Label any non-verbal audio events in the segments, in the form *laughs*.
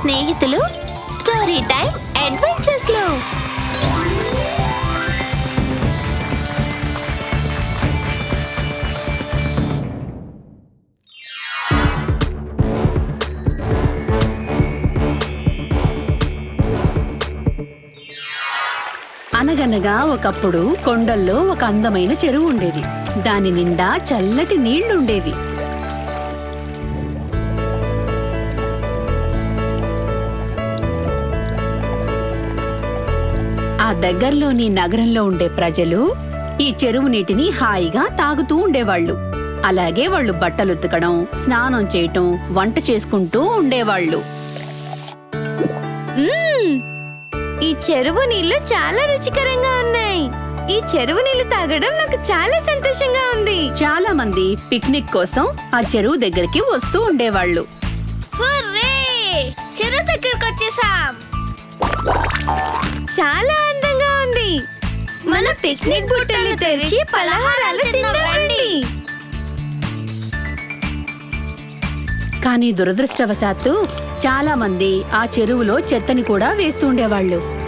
స్నేహితులు story time అడ్వెంచర్స్లో. అనగనగా ఒకప్పుడు కొండల్లో ఒక అందమైన చెరువు ఉండేది. దాని నిండా చల్లటి నీళ్ళుండేవి. దగ్గర్లోని నగరంలో ఉండే ప్రజలు ఈ చెరువు నీటిని హాయిగా తాగుతూ ఉండేవాళ్ళు. అలాగే వాళ్ళు బట్టలు ఉతకడం స్నానం చేయటం వంట చేసుకుంటూ ఉండేవాళ్ళు. ఈ చెరువు నీళ్ళు చాలా రుచికరంగా ఉన్నాయి. ఈ చెరువు నీళ్ళు తాగడం నాకు చాలా సంతోషంగా ఉంది. చాలా మంది పిక్నిక్ కోసం ఆ చెరువు దగ్గరికి వస్తూ ఉండేవాళ్ళు! చెరువు దగ్గరకు వచ్చేసాం చాలా అందంగా మన పిక్నిక్ బుట్టలు తెరిచి పలహారాలు తిందాం కానీ దురదృష్టవశాత్తు చాలా మంది ఆ చెరువులో చెత్తని కూడా వేస్తూ ఉండేవాళ్ళు.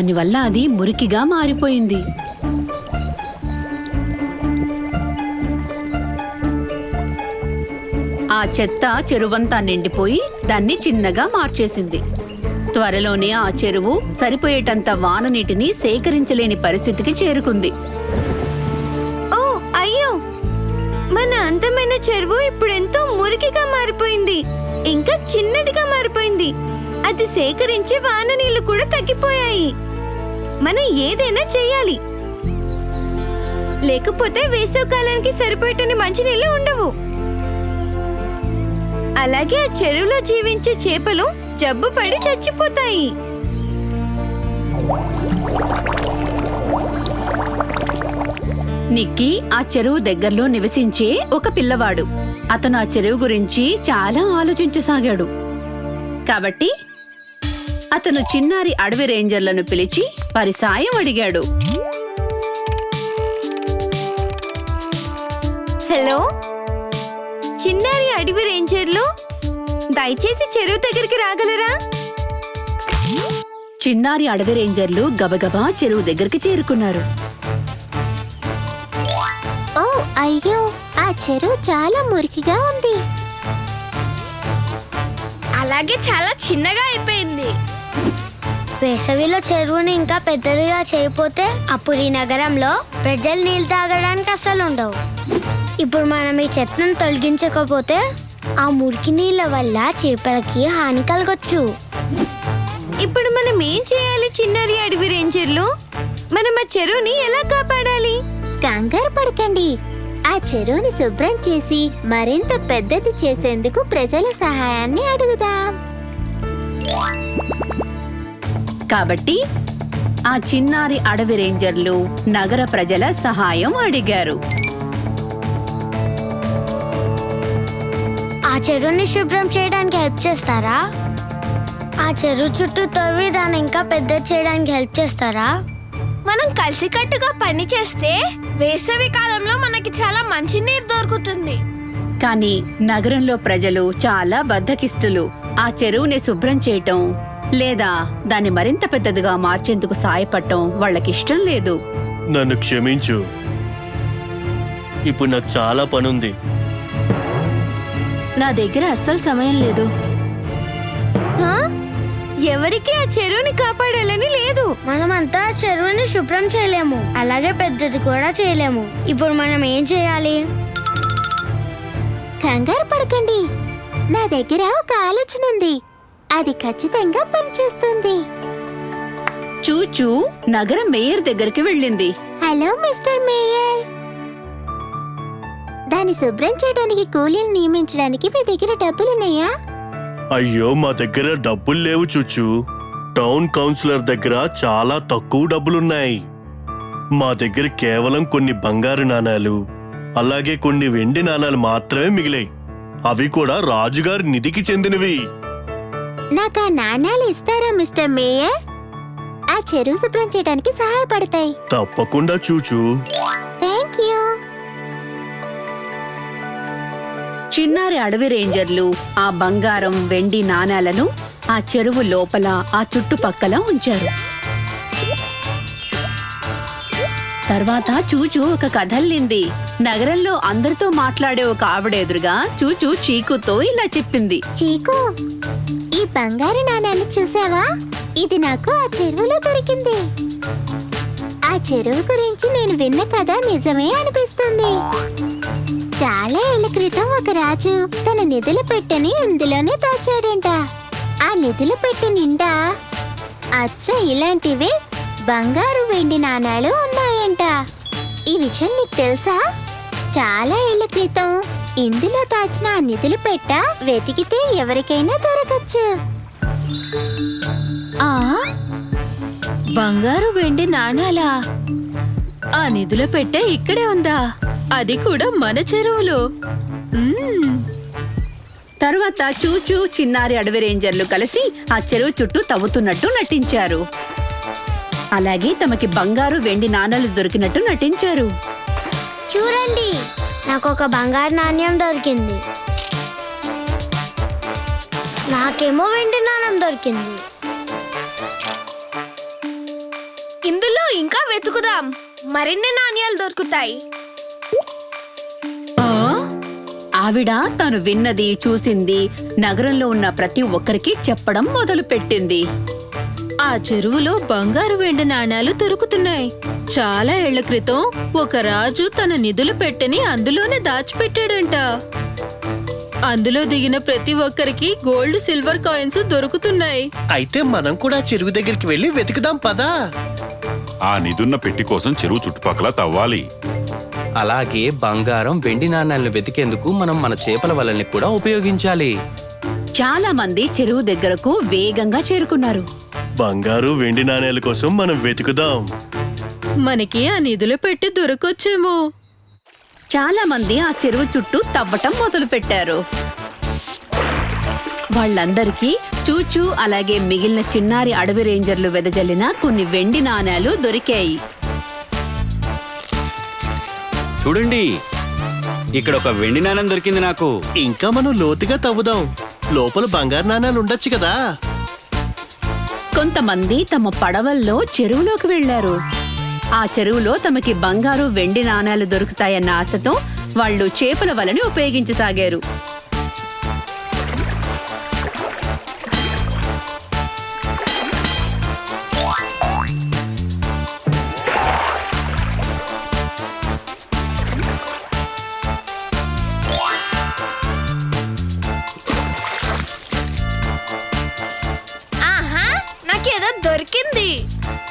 దానివల్ల అది మురికిగా మారిపోయింది. ఆ చెత్త చెరువంతా నిండిపోయి దాన్ని చిన్నగా మార్చేసింది. త్వరలోనే ఆ చెరువు సరిపోయేటంత వాన నీటిని సేకరించలేని పరిస్థితికి చేరుకుంది. ఓ అయ్యో! మన అందమైన చెరువు ఇప్పుడు ఎంతో మురికిగా మారిపోయింది. ఇంకా చిన్నదిగా మారిపోయింది. అది సేకరించి వాన నీళ్ళు కూడా తగ్గిపోయాయి. మనం ఏదైనా చెయ్యాలి లేకపోతే వేసవకాలానికి సరిపోయేటన్ని మంచినీళ్ళు ఉండవు. అలాగే ఆ చెరువులో జీవించే చేపలు జబ్బు పడి చచ్చిపోతాయి. నిక్కి ఆ చెరువు దగ్గరలో నివసించే ఒక పిల్లవాడు. అతను ఆ చెరువు గురించి చాలా ఆలోచించసాగాడు. కాబట్టి అతను చిన్నారి అడవి రేంజర్లను పిలిచి వారి సాయం అడిగాడు. హలో? చిన్నారి అడవి రేంజర్లు? దయచేసి చెరువు దగ్గరికి రాగలరా? చిన్నారి అడవి రేంజర్లు గబగబా చెరువు దగ్గరికి చేరుకున్నారు. ఓ అయ్యో! ఆ చెరువు చాలా మురికిగా ఉంది. అలాగే చాలా చిన్నగా అయిపోయింది. వేసవిలో చెరువుని ఇంకా పెద్దదిగా చేయకపోతే అప్పుడు ఈ నగరంలో ప్రజలు నీళ్ళు తాగడానికి అస్సలు ఉండవు. ఇప్పుడు మనం ఈ చెత్తను తొలగించకపోతే ఆ మురికి నీళ్ళ వల్ల చేపలకి హాని కలగొచ్చు. ఇప్పుడు మనం ఏం చేయాలి చిన్నారి అడవి రేంజర్లు? మనం ఆ చెరువుని ఎలా కాపాడాలి? కంగారు పడకండి. ఆ చెరువుని శుభ్రం చేసి మరింత పెద్దది చేసేందుకు ప్రజల సహాయాన్ని అడుగుదాం. కాబట్టి ఆ చిన్నారి అడవి రేంజర్లు నగర ప్రజల సహాయం అడిగారు. ఆ చెరువుని శుభ్రం చేయడానికి హెల్ప్ చేస్తారా? ఆ చెరువు చుట్టూ తవ్వి దాన్ని ఇంకా పెద్దది చేయడానికి హెల్ప్ చేస్తారా? మనం కలిసికట్టుగా పని చేస్తే వేసవి కాలంలో మనకి చాలా మంచి నీరు దొరుకుతుంది. కానీ నగరంలో ప్రజలు చాలా బద్ధకిస్తులు ఆ చెరువుని శుభ్రం చేయటం లేదా దాన్ని మరింత పెద్దదిగా మార్చేందుకు సాయపడటం వాళ్ళకిష్టం లేదు. నన్ను క్షమించు. ఇప్పుడు నాకు చాలా పనుంది. నా దగ్గర అస్సలు సమయం లేదు. హా? ఎవరికి ఆ చెరువుని కాపాడాలని లేదు. మనమంతా ఆ చెరువుని శుభ్రం చేయలేము. అలాగే పెద్దది కూడా చేయలేము. ఇప్పుడు మనం ఏం చేయాలి? కంగారు పడకండి. నా దగ్గర ఒక ఆలోచన ఉంది అది ఖచ్చితంగా పనిచేస్తుంది. చూచూ నగర మేయర్ దగ్గరికి వెళ్ళింది. Hello mister mayor. దాన్ని శుభ్రం చేయడానికి కూలీని నియమించడానికి మీ దగ్గర డబ్బులున్నాయా? అయ్యో మా దగ్గర డబ్బులు లేవు చూచు. టౌన్ కౌన్సిలర్ దగ్గర చాలా తక్కువ డబ్బులున్నాయి. మా దగ్గర కేవలం కొన్ని బంగారు నాణాలు అలాగే కొన్ని వెండి నాణాలు మాత్రమే మిగిలాయి. అవి కూడా రాజుగారి నిధికి చెందినవి. నాకు ఆ నాణాలు ఇస్తారా మిస్టర్ మేయర్? ఆ చెరువు శుభ్రం చేయడానికి సహాయపడతాయి. తప్పకుండా చూచు. Thank you. చిన్నారి అడవి రేంజర్లు ఆ బంగారం వెండి నాణాలను ఆ చెరువు లోపల ఆ చుట్టుపక్కల ఉంచారు. తర్వాత చూచూ ఒక కథల్లింది నగరంలో అందరితో మాట్లాడే ఒక ఆవిడ ఎదురుగా చూచూ చీకుతో ఇలా చెప్పింది. చీకు ఈ బంగారు నాణాన్ని చూసావా? ఇది నాకు ఆ చెరువులో దొరికింది. ఆ చెరువు గురించి నేను విన్న కథ నిజమే అనిపిస్తుంది. చాలా ఏళ్ళ క్రితం ఒక రాజు తన నిధుల పెట్టెని ఇందులోనే దాచాడంట. ఆ నిధుల పెట్టె నిండా అచ్చ ఇలాంటివే బంగారు వెండి నాణాలు ఉన్నాయంట. ఈ విషయం నీకు తెలుసా? చాలా ఏళ్ళ క్రితం ఇందులో దాచిన ఆ నిధులు పెట్ట వెతికితే ఎవరికైనా దొరకచ్చు. ఆ? బంగారు వెండి నాణాలా? ఆ నిధుల పెట్టె ఇక్కడే ఉందా? అది కూడా మన చెరువులో. మ్మ్. తర్వాత చూచూ చిన్నారి అడవి రేంజర్లు కలిసి ఆ చెరువు చుట్టూ తవ్వుతున్నట్టు నటించారు. అలాగే తమకి బంగారు వెండి నాణాలు దొరికినట్టు నటించారు. చూడండి. నాకు ఒక బంగారు నాణ్యం దొరికింది. నాకేమో వెండి నాణ్యం దొరికింది. ఇందులో ఇంకా వెతుకుదాం. మరిన్ని నాణ్యాలు దొరుకుతాయి. ఆవిడ తను విన్నది చూసింది నగరంలో ఉన్న ప్రతి ఒక్కరికి చెప్పడం మొదలుపెట్టింది. ఆ చెరువులో బంగారు వెండి నాణాలు దొరుకుతున్నాయి. చాలా ఏళ్ళ క్రితం ఒక రాజు తన నిధులు పెట్టని అందులోనే దాచిపెట్టాడంట. అందులో దిగిన ప్రతి ఒక్కరికి గోల్డ్ సిల్వర్ కాయిన్స్ దొరుకుతున్నాయి. అయితే మనం కూడా చెరువు దగ్గరికి వెళ్ళి వెతుకుదాం పదా. ఆ నిధున్న పెట్టి కోసం చెరువు చుట్టుపక్కల తవ్వాలి. అలాగే బంగారం వెండి నాణాలను వెతికేందుకు మనం మన చేపల వలల్ని కూడా ఉపయోగించాలి. చాలా మంది చెరువు దగ్గరకు వేగంగా చేరుకున్నారు. బంగారు వెండి నాణేల కోసం మనం వెతుకుదాం. మనకి ఆ నిధులు పెట్టి దొరకొచ్చేమో. చాలా మంది ఆ చెరువు చుట్టూ తవ్వటం మొదలుపెట్టారు. వాళ్ళందరికీ చూచూ అలాగే మిగిలిన చిన్నారి అడవి రేంజర్లు వెదజల్లిన కొన్ని వెండి నాణేలు దొరికాయి. చూడండి ఇక్కడ ఒక వెండి నాణం దొరికింది నాకు. ఇంకా మనం లోతుగా తవ్వుదాం. లోపల బంగారు నాణాలు ఉండొచ్చు కదా. కొంతమంది తమ పడవల్లో చెరువులోకి వెళ్ళారు ఆ చెరువులో తమకి బంగారు వెండి నాణేలు దొరుకుతాయన్న ఆశతో వాళ్ళు చేపల వలని ఉపయోగించసాగారు.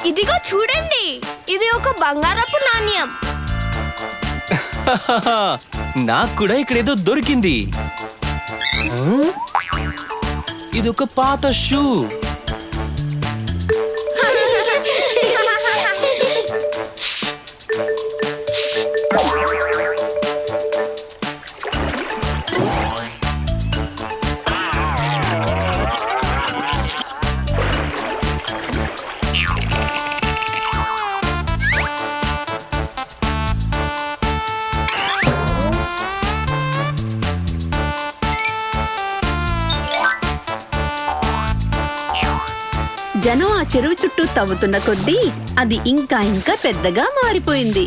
ఇదిగో చూడండి ఇది ఒక బంగారపు నాణ్యం. *laughs* నాకు కూడా ఇక్కడేదో దొరికింది. ఇది ఒక పాత షూ. జనం ఆ చెరువు చుట్టూ తవ్వుతున్న కొద్దీ అది ఇంకా ఇంకా పెద్దగా మారిపోయింది.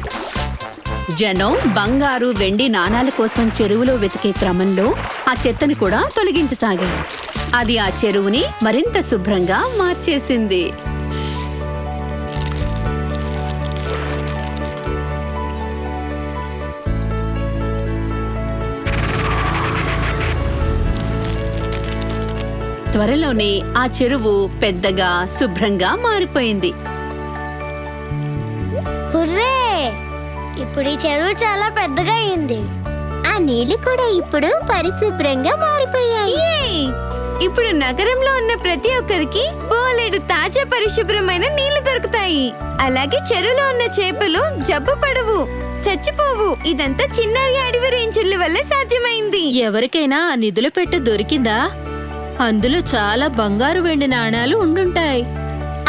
జనం బంగారు వెండి నాణాల కోసం చెరువులో వెతికే క్రమంలో ఆ చెత్తని కూడా తొలగించసాగారు అది ఆ చెరువుని మరింత శుభ్రంగా మార్చేసింది. త్వరలోనే ఆ చెరువు పెద్దగా శుభ్రంగా మారిపోయింది. హుర్రే! ఇప్పుడు ఈ చెరువు చాలా పెద్దగా అయింది ఆ ఆ నీళ్ళు కూడా ఇప్పుడు పరిశుభ్రంగా మారిపోయాయి. ఇప్పుడు నగరంలో ఉన్న ప్రతి ఒక్కరికి బోలెడు తాజా పరిశుభ్రమైన నీళ్ళు దొరుకుతాయి. అలాగే చెరువులో ఉన్న చేపలు జబ్బు పడవు చచ్చిపోవు. ఇదంతా చిన్నారి అడవి రేంజర్ల వల్ల సాధ్యమైంది. ఎవరికైనా ఆ నిధుల పెట్టె దొరికిందా? అందులో చాలా బంగారు వెండి నాణాలు ఉండుంటాయి.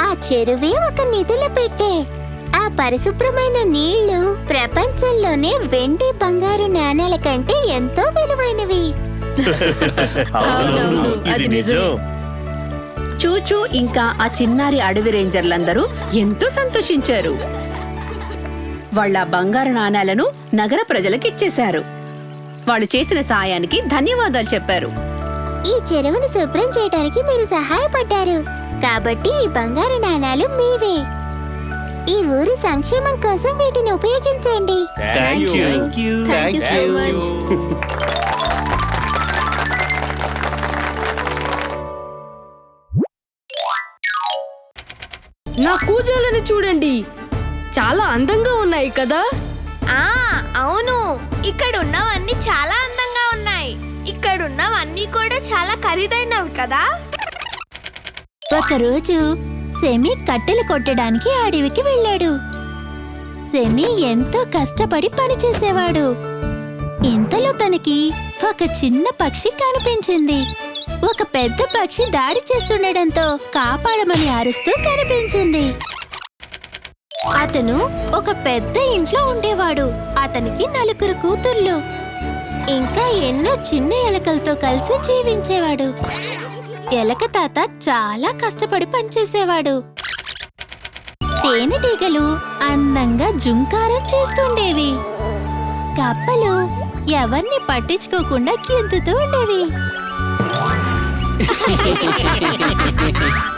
ఆ చెరువే ఒక నిధుల పెట్టే. ఆ పరిశుభ్రమైన నీళ్ళు ప్రపంచంలోనే వెండి బంగారు నాణేల కంటే ఎంతో విలువైనవి. *laughs* అవునవును, ఇది అది నిజమే. చూచూ ఇంకా ఆ చిన్నారి అడవి రేంజర్లందరూ ఎంతో సంతోషించారు. వాళ్ళ బంగారు నాణాలను నగర ప్రజలకిచ్చేశారు. వాళ్ళు చేసిన సాయానికి ధన్యవాదాలు చెప్పారు. ఈ చెరువును శుభ్రం చేయడానికి మీరు సహాయపడ్డారు. కాబట్టి ఈ బంగారు నాణాలు మీవే. ఈ ఊరి సంక్షేమం కోసం వీటిని ఉపయోగించండి. Thank you thank you so much నా కూజాలను చూడండి. చాలా అందంగా ఉన్నాయి కదా. ఆ అవును. ఇక్కడ ఉన్నవన్నీ చాలా ఇక్కడ కూడా చాలా ఖరీదైనవి కదా? ఒకరోజు సెమి కట్టెలు కొట్టడానికి అడవికి వెళ్ళాడు. సెమి ఎంతో కష్టపడి పనిచేసేవాడు. ఇంతలో తనకి ఒక చిన్న పక్షి కనిపించింది. ఒక పెద్ద పక్షి దాడి చేస్తుండడంతో కాపాడమని అరుస్తూ కనిపించింది. అతను ఒక పెద్ద ఇంట్లో ఉండేవాడు. అతనికి నలుగురు కూతుర్లు. ఇంకా ఎన్నో చిన్న ఎలకలతో కలిసి జీవించేవాడు. ఎలక తాత చాలా కష్టపడి పనిచేసేవాడు. తేనెటీగలు అందంగా జుంకారం చేస్తుండేవి. కప్పలు ఎవరిని పట్టించుకోకుండా కిందుతూ ఉండేవి. *laughs*